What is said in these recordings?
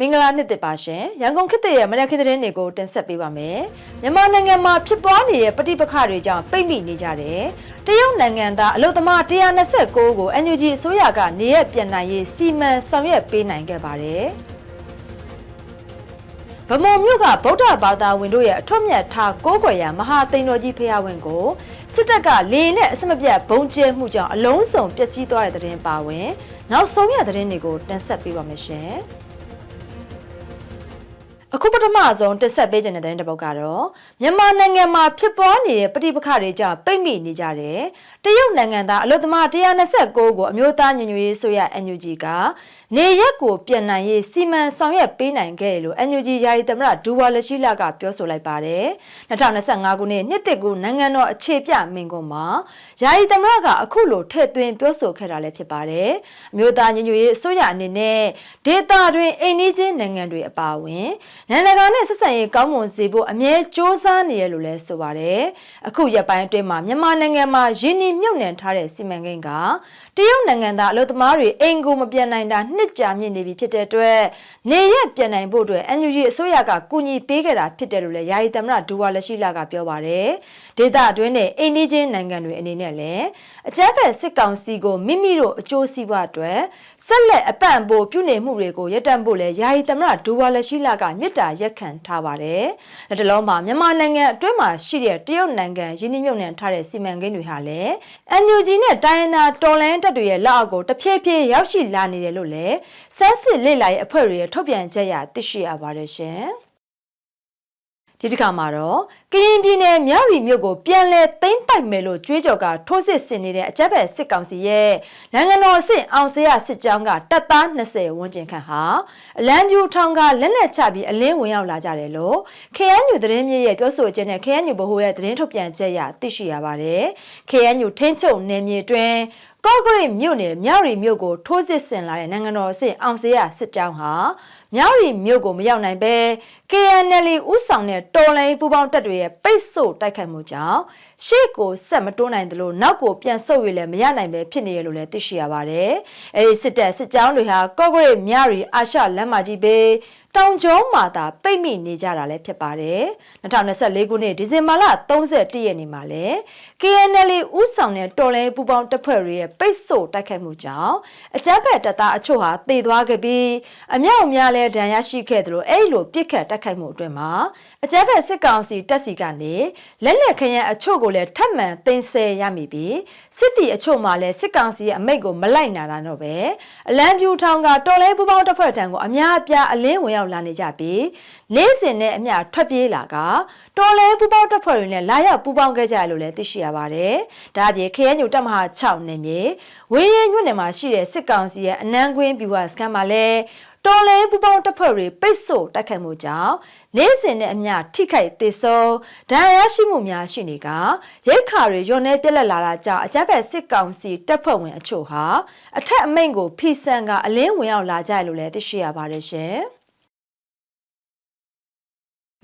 မင်္ဂလာနှစ်သစ်ပါရှင်ရန်ကုန်ခေတ်သစ်ရဲ့မနက်ခင်းသတင်းတွေကိုတင်ဆက်ပေးပါမယ်မြန်မာနိုင်ငံမှာဖြစ်ပွားနေတဲ့ပဋိပက္ခတွေကြောင့်ပိတ်မိနေကြတယ်တရုတ်နိုင်ငံသားအလုသမား129ကို NUG အစိုးရကနေရပြန်နိုင်ရေးစီမံဆောင်ရွက်ပေးနိုင်ခဲ့ပါတယ်ဗမုံမြို့ကဗုဒ္ဓဘာသာဝင်တို့ရဲ့အထွတ်မြတ်ထားကိုးကွယ်ရာမဟာသိန်တော်ကြီးဖျားဝင်ကိုစစ်တပ်ကလေနဲ့အစမပြတ်ဘုံကျဲမှုကြောင့်အလုံးစုံပျက်စီးသွားတဲ့တဲ့တင်ပါဝင် နောက်ဆုံးရတဲ့တင်တွေကိုတင်ဆက်ပေးပါမယ်ရှင်။ အခုပထမဆုံးတက်ဆက်ပေးခြင်းတဲ့တဲ့တစ်ပုတ်ကတော့မြန်မာနိုင်ငံမှာဖြစ်ပွားနေတဲ့ပဋိပက္ခတွေကြောင့်ပိတ်မိနေကြတယ်။တရုတ်နိုင်ငံသားအလုသမား129ကိုအမျိုးသားညီညွတ်ရေးဆိုရ NUG ကနေရက်ကိုပြန်နိုင်ရေးစီမံဆောင်ရွက်ပေးနိုင်ခဲ့တယ်လို့ NUG ယာယီသမရဒူဝါလရှိလာကပြောဆိုလိုက်ပါတယ်။2025ခုနှစ်နှစ်တစ်ကူနိုင်ငံတော်အခြေပြမင်ကွန်မှာယာယီသမရကအခုလိုထည့်သွင်းပြောဆိုခဲ့တာလည်းဖြစ်ပါတယ်။အမျိုးသားညီညွတ်ရေးဆိုရအနေနဲ့ဒေတာတွင်အိမ်နီးချင်းနိုင်ငံတွေအပါအဝင်နိုင်ငံတကာနဲ့ဆက်ဆံရေးကောင်းမွန်စေဖို့အမြဲစ조사နေရလို့လည်းဆိုပါတယ်။အခုရက်ပိုင်းအတွင်းမှာမြန်မာနိုင်ငံမှာရင်းနှီးမြုပ်နှံထားတဲ့စီမံကိန်းကတရုတ်နိုင်ငံသားအလုပ်သမားတွေအိမ်ကိုမပြန်နိုင်တာနှစ်ကြာမြင့်နေပြီဖြစ်တဲ့အတွက်နေရက်ပြန်နိုင်ဖို့အတွက် NUG အစိုးရကကူညီပေးခဲ့တာဖြစ်တယ်လို့လည်းယာယီသမ္မတဒူဝါလက်ရှိလာကပြောပါတယ်။ဒေသအတွင်းနဲ့အိမ်နီးချင်းနိုင်ငံတွေအနေနဲ့လည်း အကြမ်းဖက်စစ်ကောင်စီကိုမိမိတို့အကျိုးစီးပွားအတွက်ဆက်လက်အပံ့ပိုးပြုနေမှုတွေကိုရပ်တန့်ဖို့လည်းယာယီသမ္မတဒူဝါလက်ရှိလာကမြစ်တာရက်ခံထားပါတယ်။လက်တလုံးမှာမြန်မာနိုင်ငံအတွင်းမှာရှိတဲ့တရုတ်နိုင်ငံရင်းနှီးမြှုပ်နှံထားတဲ့စီမံကိန်းတွေဟာလည်း NUG နဲ့တိုင်းရင်းသားတော်လန်တပ်တွေရဲ့လက်အောက်ကိုတဖြည်းဖြည်းရောက်ရှိလာနေတယ်လို့လည်းစမ်းစစ်လေ့လာရေးအဖွဲ့တွေရဲ့ထုတ်ပြန်ချက်အရသိရှိရပါတယ်ရှင်။ ဒီတစ်ခါမှာတော့ကရင်ပြည်နယ်မြောက်ရီမြို့ကိုပြန်လည်သိမ်းပိုက်မယ်လို့ကြွေးကြော်ကထိုးစစ်ဆင်နေတဲ့အကြက်ဘက်စစ်ကောင်စီရဲ့နိုင်ငံတော်အဆင့်အောင်စရစစ်ကြောင်းကတပ်သား20ဝန်းကျင်ခန့်ဟာအလံပြူထောင်ကလက်နက်ချပြီးအလင်းဝင်ရောက်လာကြတယ်လို့ KNU သတင်းမြစ်ရဲ့ပြောဆိုချက်နဲ့ KNU ဗဟိုရဲ့သတင်းထုတ်ပြန်ချက်ရသိရှိရပါတယ်။ KNU ထင်းချုပ်နယ်မြေတွင် ကော့ဂရိတ်မြို့နယ်မြောက်ရီမြို့ကိုထိုးစစ်ဆင်လာတဲ့နိုင်ငံတော်အဆင့်အောင်စရစစ်ကြောင်းဟာမြောက်ရီမြို့ကိုမရောက်နိုင်ပဲ KNL ဥဆောင်တဲ့တော်လိုင်းပူပေါင်းတပ်တွေရဲ့ပိတ်ဆို့တိုက်ခိုက်မှုကြောင့် ရှေ့ကိုဆက်မတွန်းနိုင်သလိုနောက်ကိုပြန်ဆုတ်ရလည်းမရနိုင်ပဲဖြစ်နေရလို့လည်းသိရှိရပါတယ်။အဲဒီစစ်တပ်စစ်ကြောင်းတွေဟာကော့ဂရိတ်မြောက်ရီအာရှလမ်းမကြီးပဲတောင်ကျောမှာသာပိတ်မိနေကြတာလည်းဖြစ်ပါတယ်။2024ခုနှစ်ဒီဇင်ဘာလ31ရက်နေ့မှာလည်း KNL ဥဆောင်တဲ့တော်လိုင်းပူပေါင်းတပ်ဖွဲ့တွေရဲ့ပိတ်ဆို့တိုက်ခိုက်မှုကြောင့်အကြမ်းဖက်တပ်သားအချို့ဟာတေသွားခဲ့ပြီးအမြောက်အများလဲဒဏ်ရာရှိခဲ့တယ်လို့အဲ့လိုပြစ်ခတ်တိုက်ခိုက်မှုအတွင်းမှာအကြမ်းဖက်စစ်ကောင်စီတပ်စီကနေလက်နက်ခရမ်းအချို့ကိုလည်းထပ်မံတင်ဆက်ရမိပြီးစစ်တီအချို့မှလည်းစစ်ကောင်စီရဲ့အမိတ်ကိုမလိုက်နာတာတော့ပဲအလံပြူထောင်ကတော်လဲပူပေါင်းတပ်ဖွဲ့ထံကိုအများအပြားအလင်းဝင်ရောက်လာနေကြပြီးနေ့စဉ်နဲ့အမျှထွက်ပြေးလာကတော်လဲပူပေါင်းတပ်ဖွဲ့တွေနဲ့လာရောက်ပူပေါင်းခဲ့ကြရလို့လည်းသိရှိရပါတယ်။ဒါအပြင် KNU တပ်မဟာ6နယ်မြေဝင်းရင်မြို့နယ်မှာရှိတဲ့စစ်ကောင်စီရဲ့အနန်းကွင်းပြူဟာစခန်းမှာလည်း တော်လဲပူပေါင်းတပ်ဖွဲ့တွေပိတ်ဆို့တိုက်ခိုက်မှုကြောင့်နေ့စဉ်နဲ့အမျှထိခိုက်သေဆုံးဒဏ်ရာရှိမှုများရှိနေကရိတ်ခါတွေညွန်နေပြက်လက်လာတာကြောင့်အကြမ်းဖက်စစ်ကောင်စီတပ်ဖွဲ့ဝင်အချို့ဟာအထက်အမိန့်ကိုဖီဆန်ကအလင်းဝင်ရောက်လာကြရလို့လည်းသိရှိရပါတယ်ရှင်။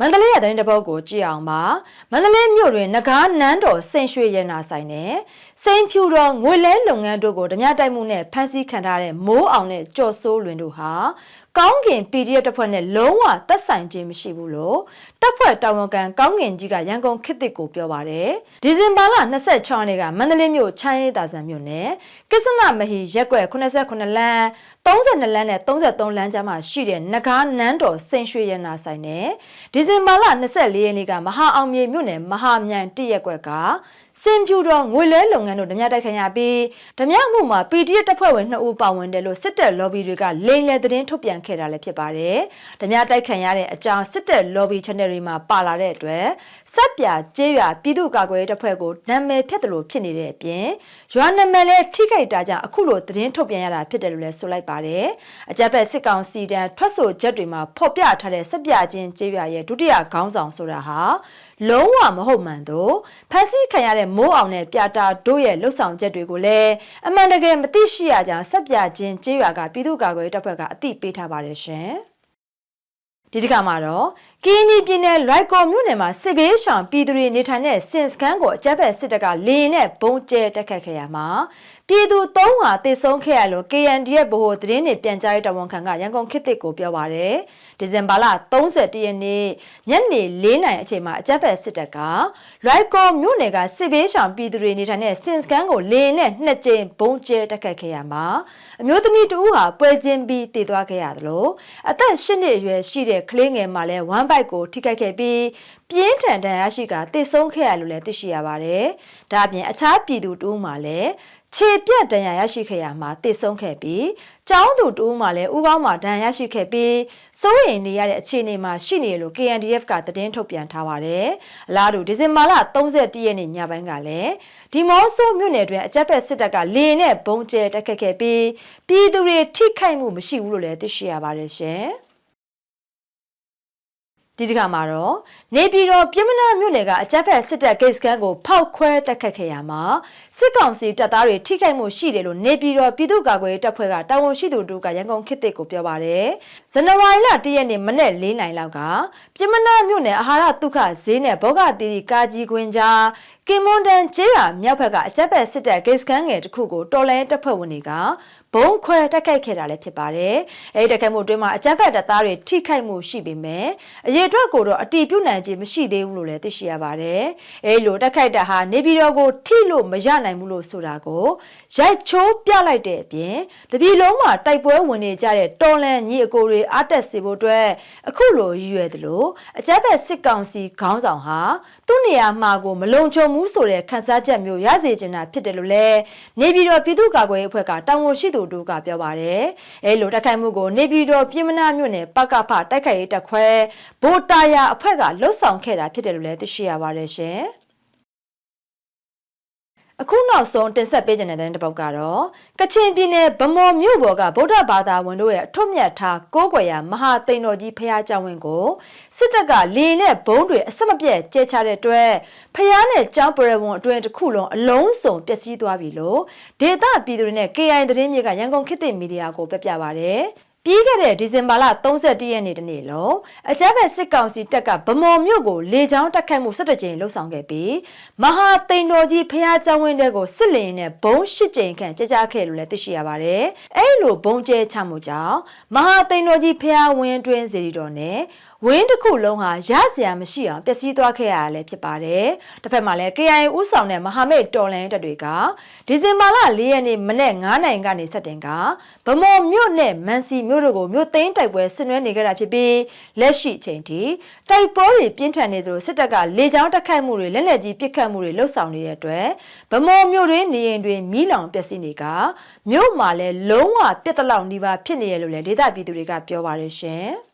မန္တလေးရဲ့သတင်းတစ်ပုဒ်ကိုကြည့်အောင်ပါမန္တလေးမြို့တွင်ငကားနန်းတော်စိန်ရွှေရနာဆိုင်နဲ့စိန်ဖြူတော်ငွေလဲလုပ်ငန်းတို့ကိုဓမြတိုက်မှုနဲ့ဖမ်းဆီးခံထားတဲ့မိုးအောင်နဲ့ကြော်စိုးလွင်တို့ဟာ ကောင်းကင် PDF တပ်ဖွဲ့နဲ့လုံးဝသက်ဆိုင်ခြင်းမရှိဘူးလို့တပ်ဖွဲ့တာဝန်ခံကောင်းကင်ကြီးကရန်ကုန်ခေတ်သစ်ကိုပြောပါတယ်ဒီဇင်ဘာလ26ရက်နေ့ကမန္တလေးမြို့ချမ်းရေးတာဆန်မြို့နယ်ကိစ္စနမဟီရက်ကွက်89လမ်း32လမ်းနဲ့33လမ်းကြားမှာရှိတဲ့နဂါးနန်းတော်စိန်ရွှေရနာဆိုင်နဲ့ဒီဇင်ဘာလ24ရက်နေ့ကမဟာအောင်မြေမြို့နယ်မဟာမြန်တရက်ကွက်ကစင်ဖြူတော်ငွေလဲလုပ်ငန်းတို့ဓမြတိုက်ခံရပြီးဓမြမှုမှာ PDF တပ်ဖွဲ့ဝင်2ဦးပါဝင်တယ်လို့စစ်တပ် lobby တွေကလိမ်လည်သတင်းထုတ်ပြန်ခဲ့တာလည်းဖြစ်ပါတယ်။ဓမြတိုက်ခံရတဲ့အကြောင်းစစ်တပ် lobby channel တွေမှာပါလာတဲ့အတွက်စက်ပြကျေးရွာပြည်သူ့ကာကွယ်ရေးတပ်ဖွဲ့ကိုနာမည်ဖြတ်တယ်လို့ဖြစ်နေတဲ့အပြင်ရွာနာမည်လည်းထိခိုက်တာကြောင့်အခုလိုသတင်းထုတ်ပြန်ရတာဖြစ်တယ်လို့လည်းဆိုလိုက်ပါတယ်။အကြက်ဘက်စစ်ကောင်စီတန်းထွက်ဆိုချက်တွေမှာဖော်ပြထားတဲ့စက်ပြချင်းကျေးရွာရဲ့ဒုတိယခေါင်းဆောင်ဆိုတာဟာလုံးဝမဟုတ်မှန်တော့ဖန်ဆီးခံရတဲ့မိုးအောင်နဲ့ပြတာတို့ရဲ့လှုပ်ဆောင်ချက်တွေကိုလည်းအမှန်တကယ်မသိရှိရကြောင်းဆက်ပြချင်းကျေးရွာကပြည်သူ့ကာကွယ်တပ်ဖွဲ့ကအသိပေးထားပါတယ်ရှင်။ဒီတစ်ခါမှာတော့ ကင်းဒီပြည်နယ်လွိုက်ကော်မြို့နယ်မှာစစ်ဘေးရှောင်ပြည်သူတွေနေထိုင်တဲ့စင်စခန်းကိုအကြမ်းဖက်စစ်တပ်ကလေရင်နဲ့ဘုံကျဲတက်ခတ်ခဲ့ရမှာပြည်သူ၃ဟာတေဆုံးခဲ့ရလို့ KNDF ဗဟိုသတင်းတွေပြန်ကြားရေးတာဝန်ခံကရန်ကုန်ခေတ်သစ်ကိုပြောပါရယ်ဒီဇင်ဘာလ31ရက်နေ့ညနေ4နာရီအချိန်မှာအကြမ်းဖက်စစ်တပ်ကလွိုက်ကော်မြို့နယ်ကစစ်ဘေးရှောင်ပြည်သူတွေနေထိုင်တဲ့စင်စခန်းကိုလေရင်နဲ့နှစ်ကြိမ်ဘုံကျဲတက်ခတ်ခဲ့ရမှာအမျိုးသမီးတဦးဟာပွဲချင်းပြီးတည်သွားခဲ့ရတယ်လို့အသက်၈နှစ်အရွယ်ရှိတဲ့ကလေးငယ်မှလည်းဝမ်ဘိုက်ကိုထိခိုက်ခဲ့ပြီးပြင်းထန်ဒဏ်ရာရှိကတည်ဆုံးခဲ့ရလို့လည်းသိရှိရပါတယ်။ဒါအပြင်အခြားပြည်သူတဦးမှလည်းခြေပြတ်ဒဏ်ရာရရှိခဲ့ရမှာတည်ဆုံးခဲ့ပြီးကျောင်းသူတဦးမှလည်းဥကောင်းမှာဒဏ်ရာရရှိခဲ့ပြီးစိုးရိမ်နေရတဲ့အခြေအနေမှာရှိနေလို့ KNDF ကသတင်းထုတ်ပြန်ထားပါတယ်။အလားတူဒီဇင်ဘာလ31ရက်နေ့ညပိုင်းကလည်းဒီမော့ဆိုမြို့နယ်တွင်အကြက်ဖက်စစ်တပ်ကလေနဲ့ဘုံကျဲတက်ခတ်ခဲ့ပြီးပြည်သူတွေထိခိုက်မှုမရှိဘူးလို့လည်းသိရှိရပါတယ်ရှင်။ ဒီတစ်ခါမှာတော့နေပြည်တော်ပြည်မနာမြို့နယ်ကအကြက်ဖက်စစ်တပ်ဂိတ်စခန်းကိုဖောက်ခွဲတက်ခတ်ခဲ့ရမှာစစ်ကောင်စီတပ်သားတွေထိခိုက်မှုရှိတယ်လို့နေပြည်တော်ပြည်သူ့ကာကွယ်ရေးတပ်ဖွဲ့ကတာဝန်ရှိသူတို့ကရန်ကုန်ခေတ်သစ်ကိုပြောပါတယ်ဇန်နဝါရီလ၁ရက်နေ့မနေ့၄နိုင်လောက်ကပြည်မနာမြို့နယ်အာဟာရဒုက္ခဈေးနဲ့ဘောဂတီရီကာကြီးခွင်ကြားကင်မွန်တန်ကျေးရွာမြောက်ဘက်ကအကြက်ဖက်စစ်တပ်ဂိတ်စခန်းငယ်တစ်ခုကိုတော်လိုင်းတပ်ဖွဲ့ဝင်တွေကဘုံခွဲတက်ခိုက်ခဲ့တာလည်းဖြစ်ပါတယ်။အဲဒီတက်ခိုက်မှုအတွင်းမှာအကြမ်းဖက်တပ်သားတွေထိခိုက်မှုရှိပေမဲ့အရေးအတွက်ကိုတော့အတီးပြုတ်နိုင်ခြင်းမရှိသေးဘူးလို့လည်းသိရှိရပါတယ်။အဲဒီလိုတက်ခိုက်တာဟာနေပြည်တော်ကိုထိလို့မရနိုင်ဘူးလို့ဆိုတာကိုရိုက်ချိုးပြလိုက်တဲ့အပြင်တပြည်လုံးမှာတိုက်ပွဲဝင်နေကြတဲ့တော်လန်ညီအကိုတွေအားတက်စေဖို့အတွက်အခုလိုရည်ရွယ်သလိုအကြမ်းဖက်စစ်ကောင်စီခေါင်းဆောင်ဟာသူ့နေရာမှာကိုမလုံခြုံဘူးဆိုတဲ့ခန်းစားချက်မျိုးရစေချင်တာဖြစ်တယ်လို့လည်းနေပြည်တော်ပြည်သူ့ကာကွယ်ရေးအဖွဲ့ကတာဝန်ရှိသူတို့ကပြောပါတယ်။အဲလိုတိုက်ခိုက်မှုကိုနေပြည်တော်ပြည်မနာမြို့နယ်ပကဖတိုက်ခိုက်ရေးတပ်ခွဲဗိုလ်ရိုတာယာအဖွဲ့ကလှုပ်ဆောင်ခဲ့တာဖြစ်တယ်လို့လည်းသိရှိရပါတယ်ရှင်။အခုနောက်ဆုံးတင်ဆက်ပေးခြင်းတဲ့တဲ့ပုတ်ကတော့ကချင်ပြည်နယ်ဗမော်မြို့ပေါ်ကဗုဒ္ဓဘာသာဝင်တို့ရဲ့အထွတ်မြတ်ထားကိုးကွယ်ရာမဟာသိန်တော်ကြီးဖရာကျောင်းဝင်ကိုစစ်တပ်ကလေနဲ့ဘုံတွေအဆက်မပြတ်ကျဲချတဲ့အတွက်ဖရာနဲ့ကျောင်းပရဝွန်အတွင်တစ်ခုလုံးအလုံးစုံပျက်စီးသွားပြီလို့ဒေသပြည်သူတွေနဲ့ KI သတင်းမြေကရန်ကုန်ခေတ်သစ်မီဒီယာကိုပြပြပါရတယ်။ ပြီးခဲ့တဲ့ဒီဇင်ဘာလ31ရက်နေ့တနေ့လုံးအကြမ်းဖက်စစ်ကောင်စီတပ်ကဗမော်မြို့ကိုလေကြောင်းတက်ခတ်မှု17ကြိမ်လှုပ်ဆောင်ခဲ့ပြီးမဟာသိန်တော်ကြီးဖះကျောင်းဝင်းတဲ့ကိုစစ်လင်နဲ့ဘုံ8ကြိမ်ခန့်ကြာကြားခဲ့လို့လည်းသိရှိရပါတယ်။အဲ့လိုဘုံကျဲချမှုကြောင့်မဟာသိန်တော်ကြီးဖះဝင်းတွင်းစီရီတော်နဲ့ ဝင်းတစ်ခုလုံးဟာရစရာမရှိအောင်ပျက်စီးသွားခဲ့ရတာလည်းဖြစ်ပါတယ်။တစ်ဖက်မှာလည်း KIA ဥဆောင်တဲ့မဟာမိတ်တော်လန်တပ်တွေကဒီဇင်ဘာလ၄ရက်နေ့မနေ့9နိုင်ကနေစတင်ကဗမော်မြို့နဲ့မန်စီမြို့တို့ကိုမြို့သိမ်းတိုက်ပွဲဆင်နွှဲနေကြတာဖြစ်ပြီးလက်ရှိချိန်ထိတိုက်ပွဲတွေပြင်းထန်နေသလိုစစ်တပ်ကလေကြောင်းတိုက်ခိုက်မှုတွေလက်နက်ကြီးပစ်ခတ်မှုတွေလှုပ်ဆောင်နေတဲ့အတွက်ဗမော်မြို့တွင်နေရင်တွင်မီးလောင်ပျက်စီးနေကမြို့မှာလည်းလုံးဝပြတ်တလောက်နှီးပါဖြစ်နေရလို့လည်းဒေသပြည်သူတွေကပြောပါတယ်ရှင်။